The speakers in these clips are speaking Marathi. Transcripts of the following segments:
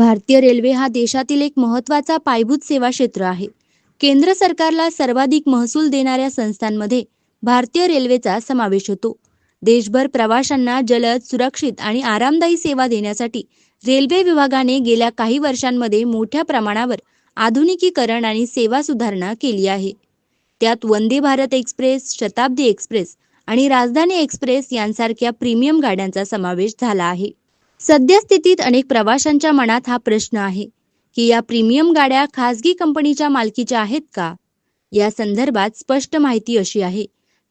भारतीय रेल्वे हा देशातील एक महत्त्वाचा पायभूत सेवा क्षेत्र आहे. केंद्र सरकारला सर्वाधिक महसूल देणाऱ्या संस्थांमध्ये भारतीय रेल्वेचा समावेश होतो. देशभर प्रवाशांना जलद सुरक्षित आणि आरामदायी सेवा देण्यासाठी रेल्वे विभागाने गेल्या काही वर्षांमध्ये मोठ्या प्रमाणावर आधुनिकीकरण आणि सेवा सुधारणा केली आहे. त्यात वंदे भारत एक्सप्रेस शताब्दी एक्सप्रेस आणि राजधानी एक्सप्रेस यांसारख्या प्रीमियम गाड्यांचा समावेश झाला आहे. सद्यस्थितीत अनेक प्रवाशांच्या मनात हा प्रश्न आहे की या प्रीमियम गाड्या खासगी कंपनीच्या मालकीच्या आहेत का? या संदर्भात स्पष्ट माहिती अशी आहे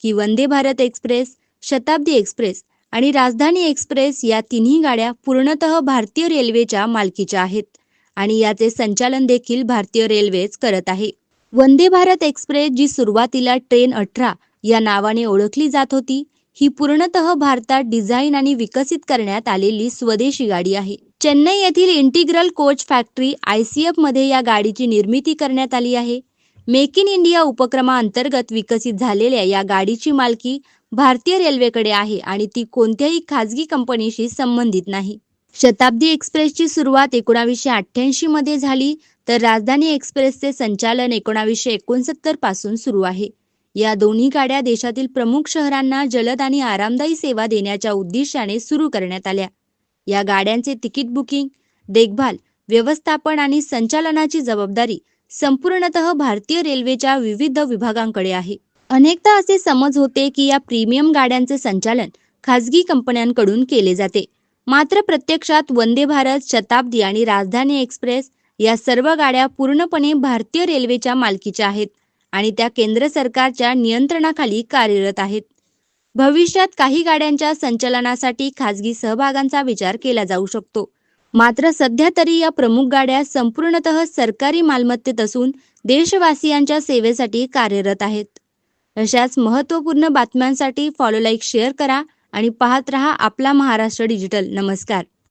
की वंदे भारत एक्सप्रेस शताब्दी एक्सप्रेस आणि राजधानी एक्सप्रेस या तिन्ही गाड्या पूर्णतः भारतीय रेल्वेच्या मालकीच्या आहेत आणि याचे संचालन देखील भारतीय रेल्वेच करत आहे. वंदे भारत एक्सप्रेस जी सुरुवातीला ट्रेन अठरा या नावाने ओळखली जात होती ही पूर्णतः भारतात डिझाईन आणि विकसित करण्यात आलेली स्वदेशी गाडी आहे. चेन्नई येथील integral coach factory I C एफमध्ये या गाडीची निर्मिती करण्यात आली आहे. मेक इन इंडिया उपक्रमाअंतर्गत विकसित झालेल्या या गाडीची मालकी भारतीय रेल्वेकडे आहे आणि ती कोणत्याही खाजगी कंपनीशी संबंधित नाही. शताब्दी एक्सप्रेसची सुरुवात एकोणावीसशे अठ्ठ्याऐंशी मध्ये झाली तर राजधानी एक्सप्रेसचे संचालन एकोणावीसशे एकोणसत्तरपासून सुरू आहे. या दोन्ही गाड्या देशातील प्रमुख शहरांना जलद आणि आरामदायी सेवा देण्याच्या उद्दिष्टाने सुरू करण्यात आल्या. या गाड्यांचे तिकीट बुकिंग देखभाल व्यवस्थापन आणि संचालनाची जबाबदारी संपूर्णतः भारतीय रेल्वेच्या विविध विभागांकडे आहे. अनेकदा असे समज होते की या प्रीमियम गाड्यांचे संचालन खासगी कंपन्यांकडून केले जाते. मात्र प्रत्यक्षात वंदे भारत शताब्दी आणि राजधानी एक्सप्रेस या सर्व गाड्या पूर्णपणे भारतीय रेल्वेच्या मालकीच्या आहेत. आणि त्या केंद्र सरकारच्या नियंत्रणाखाली कार्यरत आहेत. भविष्यात काही गाड्यांच्या संचलनासाठी खाजगी सहभागांचा विचार केला जाऊ शकतो. मात्र सध्या तरी या प्रमुख गाड्या संपूर्णतः सरकारी मालमत्तेत असून देशवासियांच्या सेवेसाठी कार्यरत आहेत. अशाच महत्त्वपूर्ण बातम्यांसाठी फॉलो लाईक शेअर करा आणि पाहत रहा आपला महाराष्ट्र डिजिटल नमस्कार.